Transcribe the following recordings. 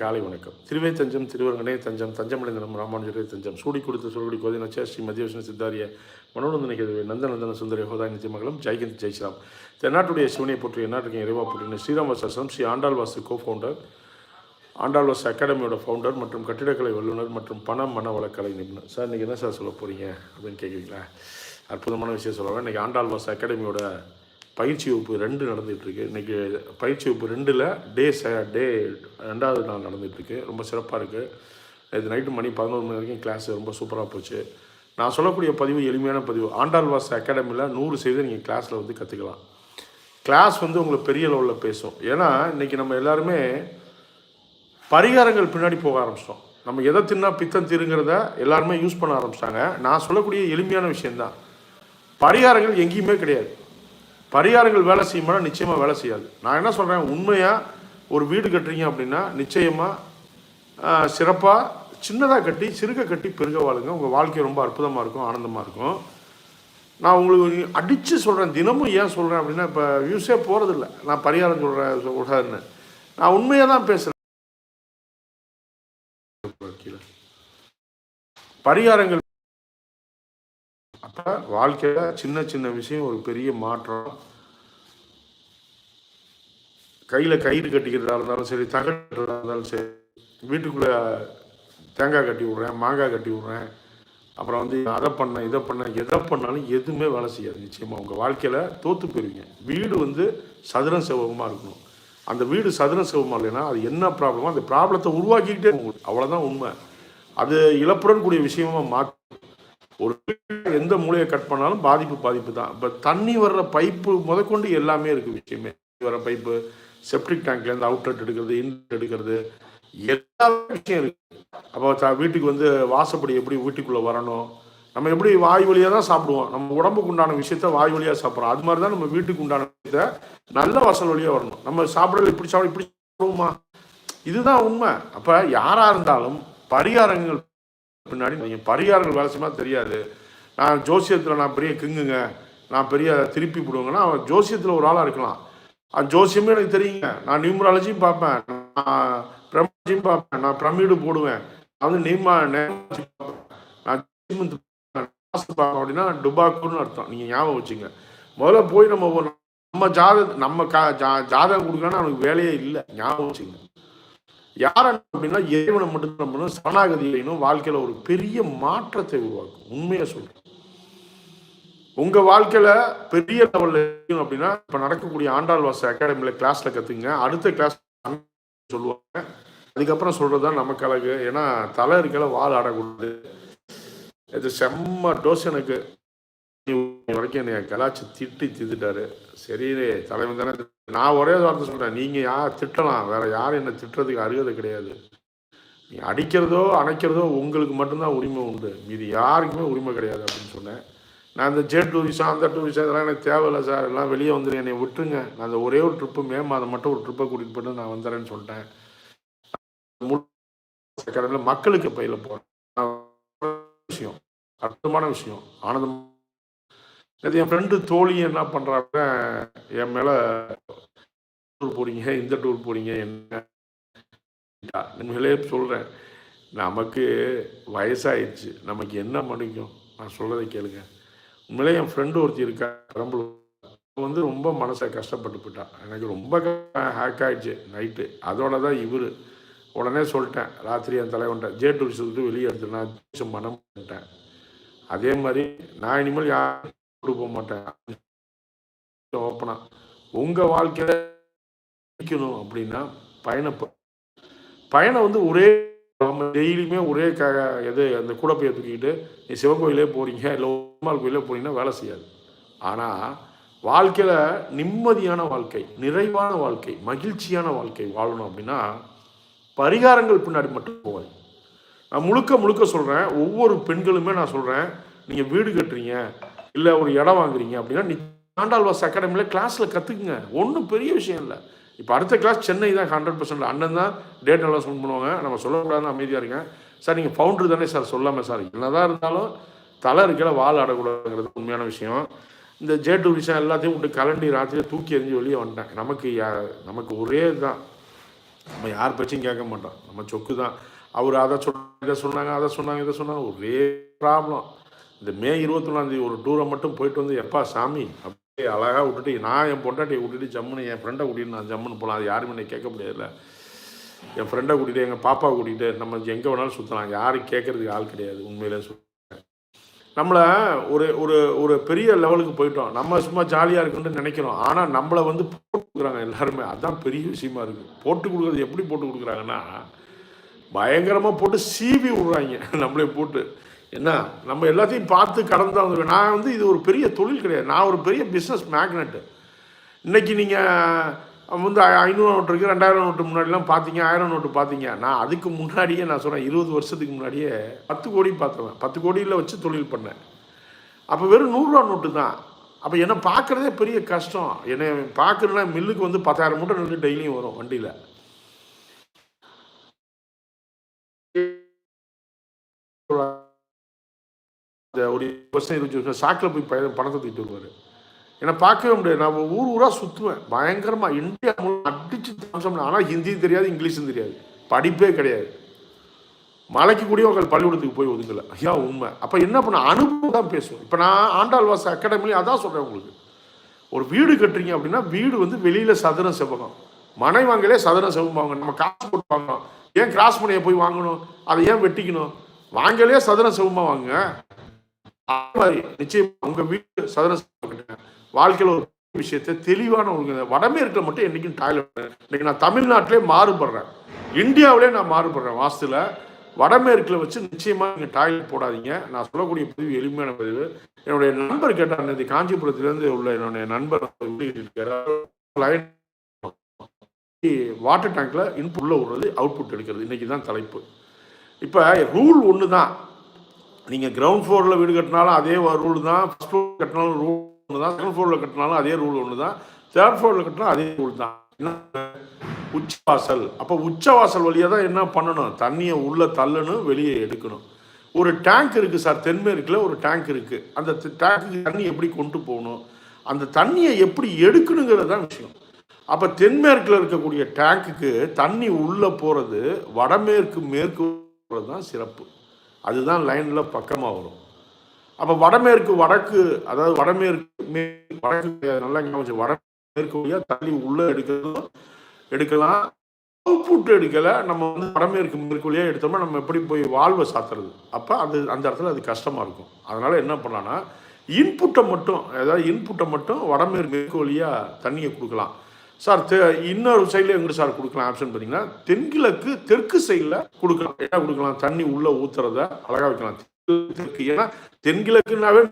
காலை வணக்கம். திருவே தஞ்சம் திருவரங்கனே தஞ்சம் தஞ்சமடைந்தனம் ராமானுஜரே தஞ்சம். சூடி கொடுத்த சுருடி கோதை நச்சா ஸ்ரீ மத்தியவிஷ்ணு சித்தாரிய மனோநந்தன கேதுவே நந்தநந்தன சுந்தரி ஹோதாய் நித்தியமங்கலம் ஜெய்கந்த் ஜெய்ஸ்ராம் தென்னாட்டுடைய சிவனை போற்றி எந்நாட்டுக்கு இறைவா போற்றின ஸ்ரீராம் வாசம் ஸ்ரீ ஆண்டாள் வாசு கோ ஃபவுண்டர் ஆண்டாள் வாசு அகாடமியோட ஃபவுண்டர் மற்றும் கட்டிடக்கலை வல்லுநர் மற்றும் பண மன வளக்கலை நிபுணர். சார் இன்றைக்கி என்ன சார் சொல்ல போகிறீங்க அப்படின்னு கேட்குறீங்களா அற்புதமான விஷயம் சொல்லுவேன் இன்றைக்கி ஆண்டாள் வாசு அகாடமியோட பயிற்சி வகுப்பு ரெண்டு நடந்துகிட்ருக்கு. இன்றைக்கி பயிற்சி வகுப்பு ரெண்டில் டே ச டே ரெண்டாவது நாள் நடந்துகிட்ருக்கு. ரொம்ப சிறப்பாக இருக்குது இது நைட்டு மணி பதினோரு மணி வரைக்கும் கிளாஸ் ரொம்ப சூப்பராக போச்சு. நான் சொல்லக்கூடிய பதிவு எளிமையான பதிவு. ஆண்டாள்வாஸ் அகாடமியில் நூறு செய்து நீங்கள் கிளாஸில் வந்து கற்றுக்கலாம் கிளாஸ் வந்து உங்களுக்கு பெரிய லெவலில் பேசும். ஏன்னா இன்றைக்கி நம்ம எல்லாருமே பரிகாரங்கள் பின்னாடி போக ஆரம்பிச்சிட்டோம். நம்ம எதை தின்னா பித்தம் தீருங்கிறத எல்லாருமே யூஸ் பண்ண ஆரம்பிச்சிட்டாங்க. நான் சொல்லக்கூடிய எளிமையான விஷயந்தான் பரிகாரங்கள் எங்கேயுமே கிடையாது. பரிகாரங்கள் வேலை செய்யுமா நிச்சயமாக வேலை செய்யாது. நான் என்ன சொல்கிறேன் உண்மையாக ஒரு வீடு கட்டுறீங்க அப்படின்னா நிச்சயமாக சிறப்பாக சின்னதாக கட்டி சிறுக கட்டி பெருக வாழுங்க. உங்கள் வாழ்க்கை ரொம்ப அற்புதமாக இருக்கும் ஆனந்தமாக இருக்கும். நான் உங்களுக்கு அடித்து சொல்கிறேன் தினமும் ஏன் சொல்கிறேன் அப்படின்னா இப்போ யூஸே போகிறதில்ல நான் பரிகாரம் சொல்கிறேன் சொல்கிறேன்னு நான் உண்மையாக தான் பேசுகிறேன் பரிகாரங்கள் வாழ்க்கையில் சின்ன சின்ன விஷயம் ஒரு பெரிய மாற்றம். கையில் கயிறு கட்டிக்கிறதா இருந்தாலும் சரி தகட்டுறதா இருந்தாலும் சரி வீட்டுக்குள்ளே தேங்காய் கட்டி விட்றேன் மாங்காய் கட்டி விட்றேன் அப்புறம் வந்து அதை பண்ண இதை பண்ண எதை பண்ணாலும் எதுவுமே வேலை செய்யாது நிச்சயமாக உங்கள் வாழ்க்கையில் தோற்று போயிருவீங்க. வீடு வந்து சதுரம் செவகமாக இருக்கணும். அந்த வீடு சதுரம் செவகமாக இல்லைன்னா அது என்ன ப்ராப்ளமோ அந்த ப்ராப்ளத்தை உருவாக்கிக்கிட்டே அவ்வளோதான் உண்மை. அது இழப்புடன் கூடிய விஷயமா மாற்ற ஒரு எந்த மூலையை கட் பண்ணாலும் பாதிப்பு பாதிப்பு தான். இப்போ தண்ணி வர்ற பைப்பு முதற்கொண்டு எல்லாமே இருக்குது விஷயமே. வர பைப்பு செப்டிக் டேங்க்லேருந்து அவுட்லெட் எடுக்கிறது இன்லெட் எடுக்கிறது எல்லா விஷயம் இருக்கு. அப்போ த- வீட்டுக்கு வந்து வாசப்படி எப்படி வீட்டுக்குள்ளே வரணும்? நம்ம எப்படி வாய் வழியாக தான் சாப்பிடுவோம். நம்ம உடம்புக்கு உண்டான விஷயத்த வாய் வழியாக சாப்பிட்றோம். அது மாதிரி தான் நம்ம வீட்டுக்கு உண்டான விஷயத்த நல்ல வாசல் வழியாக வரணும். நம்ம சாப்பிடல இப்படி சாப்பிட இப்படி சாப்பிடுவோமா? இதுதான் உண்மை. அப்போ யாராக இருந்தாலும் பரிகாரங்கள் பின்னாடி நீங்கள் பரிகாரங்கள் வேலை செய்யுமா தெரியாது. நான் ஜோசியத்தில் நான் பெரிய கிங்குங்க. நான் பெரிய திருப்பி விடுவேங்கன்னா அவன் ஜோசியத்தில் ஒரு ஆளாக இருக்கலாம். அது ஜோசியமே எனக்கு தெரியுங்க. நான் நியூமராலஜியும் பார்ப்பேன். நான் பிரமாஜியும் பார்ப்பேன். நான் பிரமிடு போடுவேன். நான் வந்து நியூமா பார்ப்பேன். நான் பார்ப்பேன், அப்படின்னா டுபாக்குன்னு அர்த்தம். நீங்கள் ஞாபகம் வச்சுங்க. முதல்ல போய் நம்ம நம்ம ஜாத நம்ம கா ஜா ஜாதகம் கொடுக்கலன்னா அவனுக்கு வேலையே இல்லை. ஞாபகம் வச்சுங்க. யார் அப்படின்னா இறைவனை மட்டும் நம்பணும் சரணாகதி அடையணும் வாழ்க்கையில ஒரு பெரிய மாற்றத்தை உருவாக்கும். உண்மையை சொல்றேன். உங்க வாழ்க்கையில பெரிய லெவல்ல அப்படின்னா இப்ப நடக்கக்கூடிய ஆண்டாள் வாச அகாடமியில கிளாஸ்ல கத்துங்க. அடுத்த கிளாஸ் சொல்லுவாங்க. அதுக்கப்புறம் சொல்றதுதான் நமக்கு அழகு. ஏன்னா தலை இருக்கல வால் ஆடக்கூடாது. இது செம்ம டோஸ் எனக்கு. வரைக்கும் என்னை கலாச்சி திட்டி திட்டாரு சரி தலைவன் தானே. நான் ஒரே வார்த்தை சொல்றேன். நீங்க யார் திட்டலாம்? வேற யாரும் என்ன திட்டுறதுக்கு அருகதை கிடையாது. நீ அடிக்கிறதோ அணைக்கிறதோ உங்களுக்கு மட்டும்தான் உரிமை உண்டு. இது யாருக்குமே உரிமை கிடையாது அப்படின்னு சொன்னேன். நான் இந்த ஜெட் டூரிசம் அந்த டூரிசம் இதெல்லாம் எனக்கு தேவையில்லை சார். எல்லாம் வெளியே வந்துடு என்னை விட்டுருங்க. நான் அந்த ஒரே ஒரு ட்ரிப்பு மே மாதம் மட்டும் ஒரு ட்ரிப்பை கூட்டிகிட்டு போட்டு நான் வந்துடுறேன்னு சொல்லிட்டேன். கடலில் மக்களுக்கு பயில போகிறேன் விஷயம் அற்புதமான விஷயம். ஆனந்தம் அது என் ஃப்ரெண்டு தோழி என்ன பண்ணுறாங்க என் மேலே டூர் போகிறீங்க இந்த டூர் போகிறீங்க என்ன? உண்மையிலே சொல்கிறேன் நமக்கு வயசாயிடுச்சு. நமக்கு என்ன மணிக்கும் நான் சொல்கிறத கேளுங்க. உண்மையிலே என் ஃப்ரெண்டு ஒருத்தி இருக்கா பெரம்பலூர். வந்து ரொம்ப மனசை கஷ்டப்பட்டு போயிட்டா. எனக்கு ரொம்ப ஹேக் ஆகிடுச்சு நைட்டு அதோட தான் இவர். உடனே சொல்லிட்டேன் ராத்திரி என் தலைவன்ட்ட ஜே டூரிசத்துக்கு வெளியே எடுத்துட்டேன் நான் பண்ணிட்டேன் அதே மாதிரி நான் இனிமேல் யாரும் போக மாட்டேன். ஓப்பனா உங்கள் வாழ்க்கையில ஜெயிக்கணும் அப்படின்னா பயணம் பயணம் வந்து ஒரே டெய்லியுமே ஒரே க எது அந்த கூடப்பையை தூக்கிக்கிட்டு நீ சிவன் கோயிலே போறீங்க இல்லை பெருமாள் கோயிலே போறீங்கன்னா வேலை செய்யாது. ஆனால் வாழ்க்கையில் நிம்மதியான வாழ்க்கை நிறைவான வாழ்க்கை மகிழ்ச்சியான வாழ்க்கை வாழணும் அப்படின்னா பரிகாரங்கள் பின்னாடி மட்டும் போகாது. நான் முழுக்க முழுக்க சொல்கிறேன் ஒவ்வொரு பெண்களுமே நான் சொல்கிறேன் நீங்கள் வீடு கட்டுறீங்க இல்லை ஒரு இடம் வாங்குறீங்க அப்படின்னா நீ ஆண்டாள்வாஸ் அகாடமியில் கிளாஸில் கற்றுக்குங்க ஒன்றும் பெரிய விஷயம் இல்லை. இப்போ அடுத்த கிளாஸ் சென்னை தான் ஹண்ட்ரட் பர்சன்ட் அண்ணன் தான் டேட் அனௌன்ஸ்மெண்ட் பண்ணுவாங்க. நம்ம சொல்லக்கூடாதுன்னு அமைதியாக இருங்க சார் நீங்கள் ஃபவுண்டர் தானே சார் சொல்லாமல் சார். என்னதான் இருந்தாலும் தலை இருக்கிற வால் ஆடக்கூடாதுங்கிறது உண்மையான விஷயம். இந்த ஜே டூ விஷயம் எல்லாத்தையும் விட்டு கலண்டி ராத்திரியை தூக்கி எறிஞ்சு வெளியே வந்துட்டேன். நமக்கு யா- நமக்கு ஒரே தான் நம்ம யார் பேச்சையும் கேட்க மாட்டோம். நம்ம சொக்கு தான் அவர் அதை சொன்னாங்க இதை சொன்னாங்க அதை சொன்னாங்க இதை சொன்னாங்க. ஒரே ப்ராப்ளம் இந்த மே இருபத்தொன்னாந்தேதி ஒரு டூரை மட்டும் போயிட்டு வந்து எப்பா சாமி? அப்படியே அழகாக விட்டுட்டு நான் என் பொண்டாட்டியை விட்டுட்டு ஜம்முன்னு என் ஃப்ரெண்டை கூட்டிட்டு நான் ஜம்முன்னு போகலாம் அது யாருமே என்னை கேட்க முடியாதுல்ல. என் ஃப்ரெண்டை கூட்டிகிட்டு எங்கள் பாப்பாவை கூட்டிகிட்டு நம்ம எங்கே வேணாலும் சுற்றலாம் யாரும் கேட்கறதுக்கு ஆள் கிடையாது உண்மையிலே சொல் நம்மளை ஒரு ஒரு ஒரு பெரிய லெவலுக்கு போயிட்டோம். நம்ம சும்மா ஜாலியாக இருக்குன்னு நினைக்கிறோம். ஆனால் நம்மளை வந்து போட்டு கொடுக்குறாங்க எல்லாருமே. அதுதான் பெரிய விஷயமா இருக்குது போட்டு கொடுக்குறது எப்படி போட்டு கொடுக்குறாங்கன்னா பயங்கரமாக போட்டு சீவி விடுறாங்க. நம்மளே போட்டு. என்ன? நம்ம எல்லாத்தையும் பார்த்து கடந்து தான் வந்துருக்கோம். நான் வந்து இது ஒரு பெரிய தொழில் கிடையாது. நான் ஒரு பெரிய பிஸ்னஸ் மேக்னெட்டு இன்றைக்கி நீங்கள் வந்து ஐநூறு நோட்டு இருக்குது ரெண்டாயிரம் நோட்டு முன்னாடிலாம் பார்த்தீங்க ஆயிரம் நோட்டு பார்த்தீங்க. நான் அதுக்கு முன்னாடியே நான் சொல்கிறேன் இருபது வருஷத்துக்கு முன்னாடியே பத்து கோடி பார்த்தவன். பத்து கோடியில் வச்சு தொழில் பண்ணேன். அப்போ வெறும் நூறுரூவா நோட்டு தான். அப்போ என்னை பார்க்குறதே பெரிய கஷ்டம். என்னை பார்க்குறதுனா மில்லுக்கு வந்து பத்தாயிரம் மூட்டை நெல் டெய்லியும் வரும் வண்டியில். இந்த ஒரு வருஷம் இருபது வருஷம் சாக்கில் போய் பய பணத்தை தூக்கிட்டு வருவார். என்னை பார்க்கவே முடியாது. நான் ஊர் ஊராக சுற்றுவேன் பயங்கரமாக இந்தியா அடிச்சு தாமசம் ஆனால் ஹிந்தியும் தெரியாது இங்கிலீஷும் தெரியாது. படிப்பே கிடையாது. மலைக்கு கூடிய உங்கள் பள்ளிக்கூடத்துக்கு போய் ஒதுங்கல. ஐயா உண்மை. அப்போ என்ன பண்ண? அனுபவம் தான் பேசுவோம் இப்போ நான் ஆண்டாள்வாச அகாடமிலே அதான் சொல்கிறேன் உங்களுக்கு. ஒரு வீடு கட்டுறீங்க அப்படின்னா வீடு வந்து வெளியில் சதுரம் செவ்வகம். மனை வாங்கலே சதுரம் செவம் வாங்க நம்ம காசு போட்டு வாங்கணும். ஏன் கிராஸ் மனையை போய் வாங்கணும்? அதை ஏன் வெட்டிக்கணும்? வாங்கலே சதுரம் செவமாக வாங்க மாதிரி நிச்சயம். உங்க வீட்டு சதுர வாழ்க்கையில் ஒரு விஷயத்தை தெளிவான ஒரு வடமேற்கில் மட்டும் என்னைக்கும் டாய்லெட் இன்னைக்கு நான் தமிழ்நாட்டிலே மாறுபடுறேன். இந்தியாவிலே நான் மாறுபடுறேன். வாஸ்துல வடமேற்கில் வச்சு நிச்சயமா நீங்க டாய்லெட் போடாதீங்க. நான் சொல்லக்கூடிய பதிவு எளிமையான பதிவு. என்னுடைய நண்பர் கேட்டார் நேற்று காஞ்சிபுரத்திலேருந்து உள்ள என்னுடைய நண்பர் லைன் வாட்டர் டேங்க்ல இன்புட் உள்ள விடுறது அவுட்புட் எடுக்கிறது. இன்னைக்கு தான் தலைப்பு. இப்போ ரூல் ஒன்று தான் நீங்கள் கிரவுண்ட் ஃப்ளோரில் வீடு கட்டினாலும் அதே ரூல் தான் ஃபஸ்ட் ஃப்ளோர் கட்டினாலும் ரூல் ஒன்று தான் செகண்ட் ஃப்ளோரில் கட்டினாலும் அதே ரூல் ஒன்று தான் தேர்ட் ஃப்ளோரில் கட்டினா அதே ரூல் தான். என்ன? உச்சவாசல். அப்போ உச்சவாசல் வழியாக தான் என்ன பண்ணணும்? தண்ணியை உள்ளே தள்ளணும் வெளியே எடுக்கணும். ஒரு டேங்க் இருக்குது சார் தென்மேற்கில் ஒரு டேங்க் இருக்குது அந்த டேங்க்கு தண்ணி எப்படி கொண்டு போகணும்? அந்த தண்ணியை எப்படி எடுக்கணுங்கிறது தான் விஷயம். அப்போ தென்மேற்கில் இருக்கக்கூடிய டேங்க்குக்கு தண்ணி உள்ளே போகிறது வடமேற்கு மேற்கு போகிறது தான் சிறப்பு. அதுதான் லைனில் பக்கமாக வரும் அப்போ வடமேற்கு வடக்கு அதாவது வடமேற்கு மேற்கு வடக்கு நல்லா ஞாபகம் வடமேற்கு வழியாக தண்ணி உள்ளே எடுக்கிறதும் எடுக்கலாம். அவுட்புட் எடுக்கலை நம்ம வந்து வடமேற்கு மேற்கு வழியாக எடுத்தோம்னா நம்ம எப்படி போய் வாழ்வை சாத்துறது? அப்போ அது அந்த இடத்துல அது கஷ்டமாக இருக்கும். அதனால் என்ன பண்ணலான்னா இன்புட்டை மட்டும் அதாவது இன்புட்டை மட்டும் வடமேற்கு மேற்கு வழியாக தண்ணியை கொடுக்கலாம். சார் தெ இன்னொரு சைடில் எங்கே சார் கொடுக்கலாம் ஆப்ஷன் பார்த்தீங்கன்னா தென்கிழக்கு தெற்கு சைடில் கொடுக்கலாம். என்ன கொடுக்கலாம்? தண்ணி உள்ளே ஊற்றுறத அழகாக வைக்கலாம். தெற்கு, தெற்கு. ஏன்னா தென்கிழக்குனாவே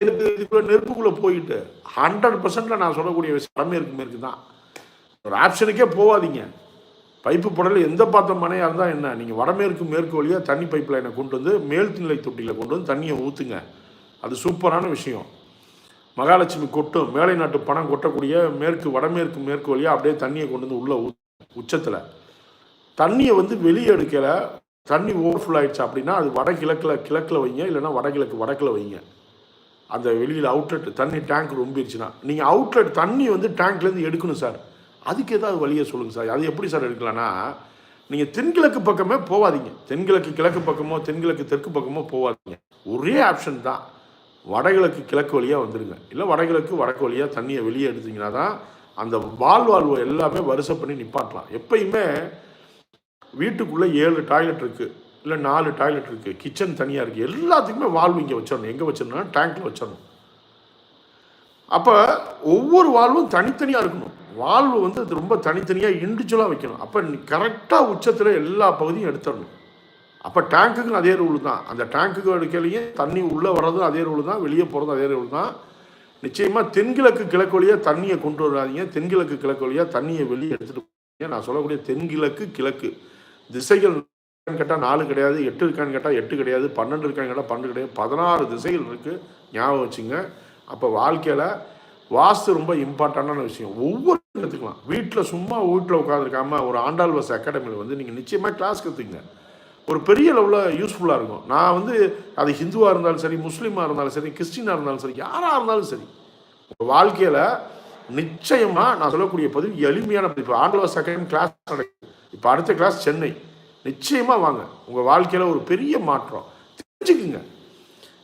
இதுக்குள்ளே நெருப்புக்குள்ளே போயிட்டு ஹண்ட்ரட் பர்சன்ட்டில் நான் சொல்லக்கூடிய விஷயம் வடமேற்கு மேற்கு தான். ஒரு ஆப்ஷனுக்கே போகாதீங்க. பைப்பு புடல எந்த பார்த்த மனையாக இருந்தால் என்ன? நீங்கள் வடமேற்கு மேற்கு வழியாக தண்ணி பைப் லைனை கொண்டு வந்து மேல்நிலை தொட்டியில் கொண்டு வந்து தண்ணியை ஊற்றுங்க அது சூப்பரான விஷயம். மகாலட்சுமி கொட்டும் மேலை நாட்டு பணம் கொட்டக்கூடிய மேற்கு வடமேற்கு மேற்கு வழியாக அப்படியே தண்ணியை கொண்டு வந்து உள்ள உச்சத்தில். தண்ணியை வந்து வெளியே எடுக்கல. தண்ணி ஓவர்ஃபுல் ஆயிடுச்சு அப்படின்னா அது வடகிழக்கில் கிழக்கில் வைங்க இல்லைன்னா வடகிழக்கு வடக்கில் வைங்க. அந்த வெளியில் அவுட்லெட் தண்ணி டேங்க் ரொம்பிருச்சுன்னா. நீங்கள் அவுட்லெட் தண்ணி வந்து டேங்க்லேருந்து எடுக்கணும் சார். அதுக்கு ஏதாவது வழியை சொல்லுங்கள் சார். அது எப்படி சார் எடுக்கலன்னா நீங்கள் தென்கிழக்கு பக்கமே போகாதீங்க தென்கிழக்கு கிழக்கு பக்கமோ தென்கிழக்கு தெற்கு பக்கமோ போகாதீங்க ஒரே ஆப்ஷன் தான். வடகிழக்கு கிழக்கு வழியாக வந்துடுங்க இல்லை வடகிழக்கு வடக்கு வழியாக தண்ணியை வெளியே எடுத்தீங்கன்னா தான் அந்த வாழ்வாழ்வு எல்லாமே வரிசை பண்ணி நிப்பாட்டலாம். எப்பயுமே வீட்டுக்குள்ளே ஏழு டாய்லெட் இருக்குது இல்லை நாலு டாய்லெட் இருக்குது கிச்சன் தனியாக இருக்குது எல்லாத்துக்குமே வால்வு இங்கே வச்சிடணும். எங்கே வச்சிடணும்னா டேங்க்கில் வச்சிடணும். அப்போ ஒவ்வொரு வால்வும் தனித்தனியாக இருக்கணும். வால்வு வந்து அது ரொம்ப தனித்தனியாக இண்டிவிஜுவலாக வைக்கணும். அப்போ கரெக்டாக உச்சத்தில் எல்லா பகுதியும் எடுத்துடணும். அப்போ டேங்க்குக்கும் அதே ரூல் தான். அந்த டேங்க்குக்கு எடுக்கலையும் தண்ணி உள்ளே வர்றதும் அதே ரூல் தான் வெளியே போகிறதும் அதே ரூல் தான். நிச்சயமாக தென்கிழக்கு கிழக்கு வழியாக தண்ணியை கொண்டு வராதீங்க. தென்கிழக்கு கிழக்கு வழியாக தண்ணியை வெளியே எடுத்துகிட்டு போங்க நான் சொல்லக்கூடிய தென்கிழக்கு கிழக்கு. திசைகள் கேட்டால் நாலு கிடையாது எட்டு இருக்கான்னு கேட்டால் எட்டு கிடையாது பன்னெண்டு இருக்கான்னு கேட்டால் பன்னெண்டு கிடையாது. பதினாறு திசைகள் இருக்குது ஞாபகம் வச்சுங்க. அப்போ வாழ்க்கையில் வாஸ்து ரொம்ப இம்பார்ட்டண்டான விஷயம். ஒவ்வொரு கற்றுக்கலாம் வீட்டில் சும்மா வீட்டில் உட்காந்துருக்காம ஒரு ஆண்டாள் வச அகாடமியில் வந்து நீங்கள் நிச்சயமாக கிளாஸ் கற்றுக்குங்க ஒரு பெரிய லெவலில் யூஸ்ஃபுல்லாக இருக்கும். நான் வந்து அது ஹிந்துவாக இருந்தாலும் சரி முஸ்லீமாக இருந்தாலும் சரி கிறிஸ்டினாக இருந்தாலும் சரி யாராக இருந்தாலும் சரி உங்கள் வாழ்க்கையில் நிச்சயமாக நான் சொல்லக்கூடிய பதிவு எளிமையான இப்போ ஆண்டவ செகண்ட் கிளாஸ் நடக்குது. இப்போ அடுத்த கிளாஸ் சென்னை. நிச்சயமாக வாங்க. உங்கள் வாழ்க்கையில் ஒரு பெரிய மாற்றம். தெரிஞ்சுக்குங்க.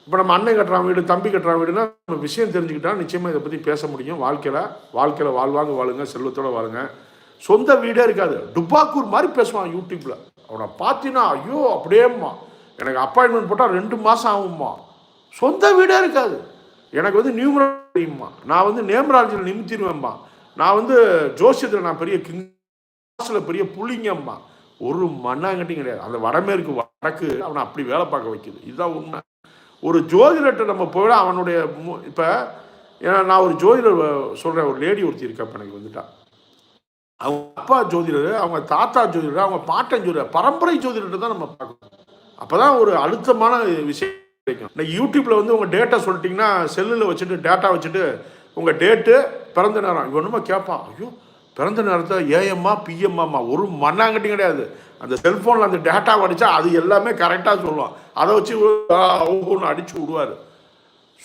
இப்போ நம்ம அண்ணன் கட்டுறா வீடு தம்பி கட்டுறா வீடுனா நம்ம விஷயம் தெரிஞ்சுக்கிட்டா நிச்சயமாக இதை பற்றி பேச முடியும். வாழ்க்கையில் வாழ்க்கையில் வாழ்வாங்க வாழுங்க செல்வத்தோடு வாழுங்க. சொந்த வீடே இருக்காது. டுப்பாக்கூர் மாதிரி பேசுவான் யூடியூப்பில் அவனை பார்த்தீங்கன்னா ஐயோ அப்படியேம்மா. எனக்கு அப்பாயின்மெண்ட் போட்டால் ரெண்டு மாதம் ஆகும்மா. சொந்த வீடே இருக்காது. எனக்கு வந்து நியூமரா நான் வந்து நேமராஜில் நிமித்திடுவேன்ம்மா நான் வந்து ஜோசியத்தில் நான் பெரிய கிங் கிளாஸில் பெரிய புள்ளிங்கம்மா. ஒரு மண்ணாங்கட்டியும் கிடையாது. அந்த வடமேற்கு வடக்கு அவனை அப்படி வேலை பார்க்க வைக்குது. இதுதான் உண்மை. ஒரு ஜோதிடர்கிட்ட நம்ம போயிட அவனுடைய இப்போ ஏன்னா நான் ஒரு ஜோதிடர் சொல்கிறேன் ஒரு லேடி ஒருத்தி இருக்கா எனக்கு வந்துட்டான் அவங்க அப்பா ஜோதிடர் அவங்க தாத்தா ஜோதிடர் அவங்க பாட்டன் ஜோதிடர் பரம்பரை ஜோதிடர் தான் நம்ம பார்க்கணும். அப்போ தான் ஒரு அழுத்தமான விஷயம் கிடைக்கும். இந்த யூடியூப்பில் வந்து உங்கள் டேட்டா சொல்லிட்டீங்கன்னா செல்லில் வச்சுட்டு டேட்டா வச்சுட்டு உங்கள் டேட்டு பிறந்த நேரம். இவன் ஒன்றுமா கேட்பான் ஐயோ பிறந்த நேரத்தை ஏஎம்மா பிஎம்மாம்மா ஒரு மண்ணாங்கட்டி கிடையாது. அந்த செல்ஃபோனில் அந்த டேட்டா அடித்தா அது எல்லாமே கரெக்டாக சொல்லுவான். அதை வச்சு ஒவ்வொன்று அடித்து விடுவார்.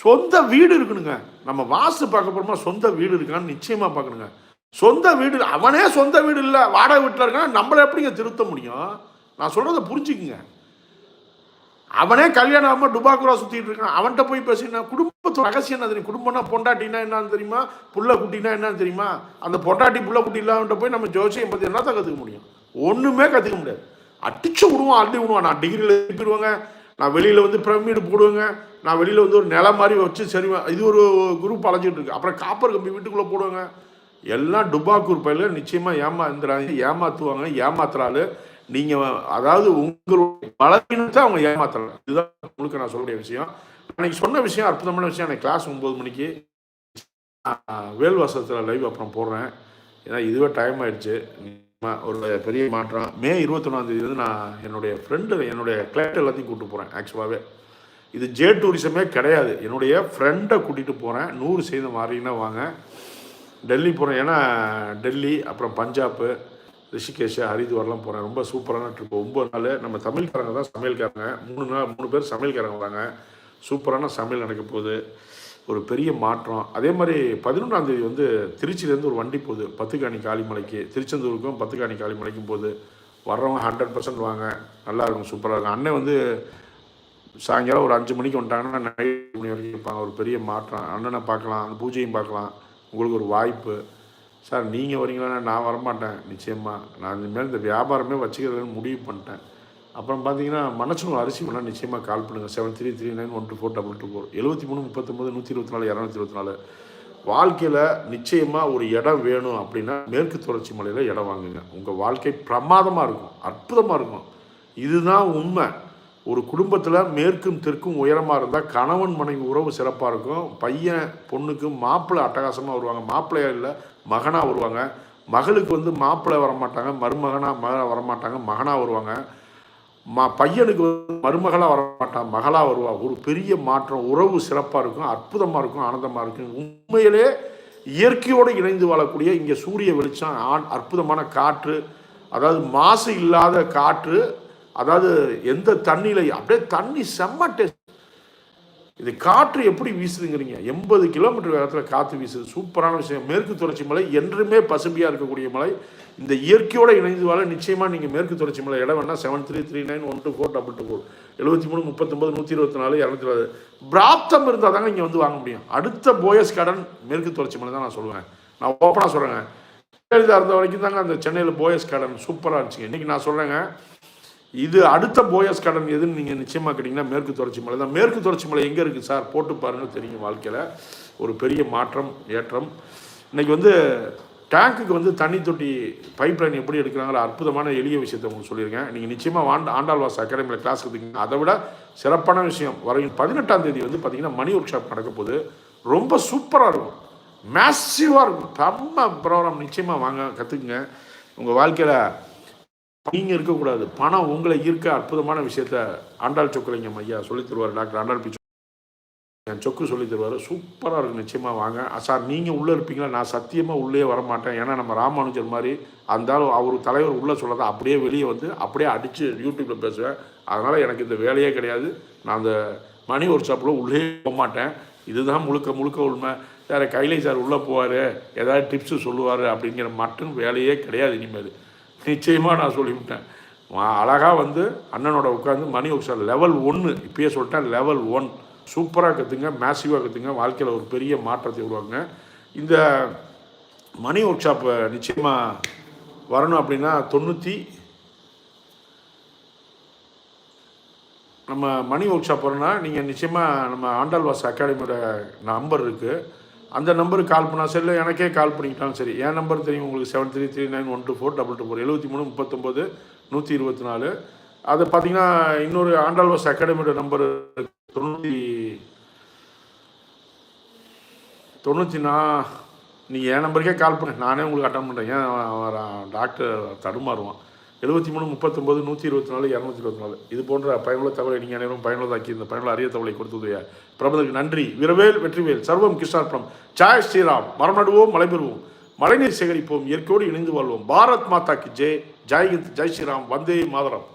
சொந்த வீடு இருக்கணுங்க நம்ம வாஸ்து பார்க்க போகிறோமா சொந்த வீடு இருக்கான்னு நிச்சயமாக பார்க்கணுங்க. சொந்த வீடு அவனே சொந்த வீடு இல்லை. வாடகை வீட்டில் இருக்கான். நம்மளை எப்படிங்க திருத்த முடியும்? நான் சொல்கிறத புரிஞ்சுக்குங்க. அவனே கல்யாணம் ஆகாமல் டுபாக்குரா சுற்றிட்டு இருக்கான். அவன்கிட்ட போய் பேசினா குடும்பத்து ரகசியம் என்ன தெரியும். குடும்பம்னா பொண்டாட்டினா என்னன்னு தெரியுமா? புள்ள குட்டினா என்னன்னு தெரியுமா? அந்த பொண்டாட்டி புள்ள குட்டி இல்லாமட்ட போய் நம்ம ஜோசியம் பற்றி என்ன தான் கற்றுக்க முடியும்? ஒன்றுமே கற்றுக்க முடியாது. அடிச்சு விடுவோம் அள்ளி விடுவான். நான் டிகிரியில் எழுப்பிடுவேங்க. நான் வெளியில் வந்து பிரமிடு போடுவேங்க. நான் வெளியில் வந்து ஒரு நிலம் மாதிரி வச்சு சரிவேன் இது ஒரு குரூப் அலைஞ்சிட்டு இருக்கு. அப்புறம் காப்பர் கம்பி வீட்டுக்குள்ளே போடுவேங்க. எல்லாம் டுபாக்கூர் பயில நிச்சயமாக ஏமாந்துறாங்க ஏமாத்துவாங்க ஏமாத்துறாள். நீங்கள் அதாவது உங்களுடைய பலவீனத்தை அவங்க ஏமாத்துறாங்க இதுதான் உங்களுக்கு நான் சொல்லக்கூடிய விஷயம். அன்னைக்கு சொன்ன விஷயம் அற்புதமான விஷயம். எனக்கு கிளாஸ் ஒம்பது மணிக்கு வேல்வாசத்தில் லைவ் அப்புறம் போடுறேன். ஏன்னா இதுவே டைம் ஆயிடுச்சு. ஒரு பெரிய மாற்றம். மே இருபத்தொன்னாந்தேதி வந்து நான் என்னுடைய ஃப்ரெண்டு என்னுடைய கிளைண்ட் எல்லாத்தையும் கூப்பிட்டு போகிறேன் ஆக்சுவலாகவே இது ஜே டூரிசமே கிடையாது. என்னுடைய ஃப்ரெண்டை கூட்டிகிட்டு போகிறேன் நூறு செய்த மாதிரின்னா வாங்க. டெல்லி போகிறேன் ஏன்னா டெல்லி அப்புறம் பஞ்சாப்பு ரிஷிகேஷ் ஹரித்வார்லாம் போகிறேன் ரொம்ப சூப்பரான ட்ரிப் ஒம்பது நாள் நம்ம தமிழ்காரங்க தான் சமையல்காரங்க. மூணு நாள் மூணு பேர் சமையல்காரங்க வராங்க சூப்பரான சமையல் நடக்க போகுது. ஒரு பெரிய மாற்றம். அதே மாதிரி பதினொன்றாந்தேதி வந்து திருச்சியிலேருந்து ஒரு வண்டி போகுது. பத்துக்காணி காளிமலைக்கு. திருச்செந்தூருக்கும் பத்துக்காணி காளிமலைக்கும் போகுது. வர்றவங்க ஹண்ட்ரட் பர்சன்ட் வாங்க. நல்லா இருக்கும். சூப்பராக இருக்கும். அண்ணன் வந்து சாயங்காலம் ஒரு அஞ்சு மணிக்கு வந்துட்டாங்கன்னா நைட் மணி வரைக்கும் இருப்பாங்க. ஒரு பெரிய மாற்றம். அண்ணனை பார்க்கலாம். அந்த பூஜையும் பார்க்கலாம். உங்களுக்கு ஒரு வாய்ப்பு. சார் நீங்கள் வரீங்களா? நான் வரமாட்டேன். நிச்சயமாக நான் இனிமேல் இந்த வியாபாரமே வச்சுக்கிறதுன்னு முடிவு பண்ணிட்டேன். அப்புறம் பார்த்தீங்கன்னா மனசுனு அரிசி வேணால் நிச்சயமாக கால் பண்ணுங்கள் seven three three nine one two four double two four எழுபத்தி மூணு முப்பத்தொம்பது நூற்றி இருபத்தி நாலு இரநூத்தி இருபத்தி நாலு. வாழ்க்கையில் நிச்சயமாக ஒரு இடம் வேணும் அப்படின்னா மேற்கு தொடர்ச்சி மலையில் இடம் வாங்குங்க. உங்கள் வாழ்க்கை பிரமாதமாக இருக்கும். அற்புதமாக இருக்கும். இதுதான் உண்மை. ஒரு குடும்பத்தில் மேற்கும் தெற்கும் உயரமாக இருந்தால் கணவன் மனைவி உறவு சிறப்பாக இருக்கும். பையன் பொண்ணுக்கு மாப்பிள்ளை அட்டகாசமாக வருவாங்க. மாப்பிள்ளையா இல்லை மகனாக வருவாங்க. மகளுக்கு வந்து மாப்பிள்ளை வரமாட்டாங்க மருமகனாக மக வரமாட்டாங்க மகனாக வருவாங்க. ம பையனுக்கு வந்து மருமகளாக வரமாட்டான் மகளாக வருவா. ஒரு பெரிய மாற்றம். உறவு சிறப்பாக இருக்கும் அற்புதமாக இருக்கும் ஆனந்தமாக இருக்கும். உண்மையிலே இயற்கையோடு இணைந்து வாழக்கூடிய இங்கே சூரிய வெளிச்சம் ஆண் அற்புதமான காற்று. அதாவது மாசு இல்லாத காற்று அதாவது எந்த தண்ணியில் அப்படியே தண்ணி செம்ம டேஸ்ட் இது காற்று எப்படி வீசுதுங்கிறீங்க. எண்பது கிலோமீட்டர் வேகத்தில் காற்று வீசுது. சூப்பரான விஷயம். மேற்கு தொடர்ச்சி மலை என்றுமே பசுமையாக இருக்கக்கூடிய மலை. இந்த இயற்கையோடு இணைந்து வாழ நிச்சயமாக நீங்கள் மேற்கு தொடர்ச்சி மலை இடம் வேணால் seven three three nine one two four double two four எழுபத்தி மூணு முப்பத்தொம்பது நூற்றி இருபத்தி நாலு இரநூத்தி இருபது. பிராப்தம் இருந்தால் தாங்க இங்கே வந்து வாங்க முடியும். அடுத்த போயஸ் கடன் மேற்கு தொடர்ச்சி மலை தான் நான் சொல்லுவேன். நான் ஓப்பனாக சொல்கிறேங்க ஜெயலலிதா இருந்த வரைக்கும் தாங்க அந்த சென்னையில் போயஸ் கடன் சூப்பராக இருந்துச்சுங்க. இன்றைக்கி நான் சொல்கிறேங்க இது அடுத்த போயஸ் கடன் எதுன்னு நீங்கள் நிச்சயமாக கேட்டிங்கன்னா மேற்கு தொடர்ச்சி மலை தான். மேற்கு தொடர்ச்சி மலை எங்கே இருக்குது சார்? போட்டு பாருங்கள் தெரியும் வாழ்க்கையில். ஒரு பெரிய மாற்றம் ஏற்றம். இன்றைக்கி வந்து டேங்க்குக்கு வந்து தண்ணி தொட்டி பைப் லைன் எப்படி எடுக்கிறாங்களோ அற்புதமான எளிய விஷயத்தை உங்களுக்கு சொல்லியிருக்கேன். நீங்கள் நிச்சயமாக வாண்ட ஆண்டாள்வாஸ் அகாடமியில் கிளாஸ் எடுத்துக்கிங்க. அதை விட சிறப்பான விஷயம் வரும் பதினெட்டாம் தேதி வந்து பார்த்திங்கன்னா மணி ஒர்க் ஷாப் நடக்க போகுது. ரொம்ப சூப்பராக இருக்கும். மேசிவாக இருக்கும். செம்ம ப்ரோக்ராம் நிச்சயமாக வாங்க கற்றுக்குங்க உங்கள் வாழ்க்கையில் நீங்கள் இருக்கக்கூடாது. பணம் உங்களை ஈர்க்க அற்புதமான விஷயத்த ஆண்டாள் சொக்கலிங்கம் ஐயா சொல்லி தருவார் டாக்டர் ஆண்டாள் பிச்சு என் சொக்கு சொல்லி தருவார். சூப்பராக இருக்கும் நிச்சயமாக வாங்க. சார் நீங்கள் உள்ளே இருப்பீங்களா? நான் சத்தியமாக உள்ளே வர மாட்டேன் ஏன்னா நம்ம ராமானுஜர் மாதிரி அந்தாலும் அவர் தலைவர் உள்ளே சொல்லாத அப்படியே வெளியே வந்து அப்படியே அடித்து யூடியூப்பில் பேசுவேன். அதனால் எனக்கு இந்த வேலையே கிடையாது. நான் அந்த மணி ஒர்க் ஷாப்பில் உள்ளே போக மாட்டேன் இதுதான் முழுக்க முழுக்க உண்மை. சார் கைலை சார் உள்ளே போவார். ஏதாவது டிப்ஸு சொல்லுவார் அப்படிங்கிற மட்டும் வேலையே கிடையாது இனிமேல். நிச்சயமாக நான் சொல்லிவிட்டேன். அழகாக வந்து அண்ணனோட உட்காந்து மணி ஒர்க் லெவல் ஒன்று இப்பயே சொல்லிட்டேன் லெவல் ஒன் சூப்பராக கற்றுங்க மேசிவாக கற்றுங்க வாழ்க்கையில் ஒரு பெரிய மாற்றத்தை உருவாங்க இந்த மணி ஒர்க் ஷாப்பை நிச்சயமாக வரணும் அப்படின்னா தொண்ணூற்றி நம்ம மணி ஒர்க் ஷாப் வரணும்னா நீங்கள் நிச்சயமாக நம்ம ஆண்டாள்வாஸ் அகாடமியோட நம்பர் இருக்குது அந்த நம்பருக்கு கால் பண்ணால் சரி இல்லை எனக்கே கால் பண்ணிக்கிட்டாலும் சரி. என் நம்பர் தெரியும் உங்களுக்கு seven three three nine one two four double two four எழுபத்தி மூணு முப்பத்தொம்போது நூற்றி இருபத்தி நாலு. அது பார்த்தீங்கன்னா இன்னொரு ஆண்டாள்வாஸ் அகாடமியோட நம்பர் தொண்ணூற்றி தொண்ணூற்றி நான் நீங்கள் என் நம்பருக்கே கால் பண்ணு. நானே உங்களுக்கு அட்டன் பண்ணுறேன் ஏன் டாக்டர் தடுமாறுவான். எழுபத்தி மூணு முப்பத்தொம்போது நூற்றி இருபத்தி நாலு இரநூத்தி இருபத்தி நாலு. இது போன்ற பயனுள்ள தகவலை நீங்கள் அனைவரும் பயனுள்ளதாக்கி இந்த பயனுள்ள அரிய தகவலை கொடுத்ததையா பிரபலருக்கு நன்றி. விரவேல் வெற்றிவேல் சர்வம் கிருஷ்ணார்பணம். ஜாய் ஸ்ரீராம். மரம் நடுவோம் மழை பெறுவோம். மழைநீர் சேகரிப்போம் இயற்கையோடு இணைந்து வாழ்வோம். பாரத் மாதாக்கு ஜெய். ஜெய் ஜெய் ஸ்ரீராம். வந்தே மாதரம்.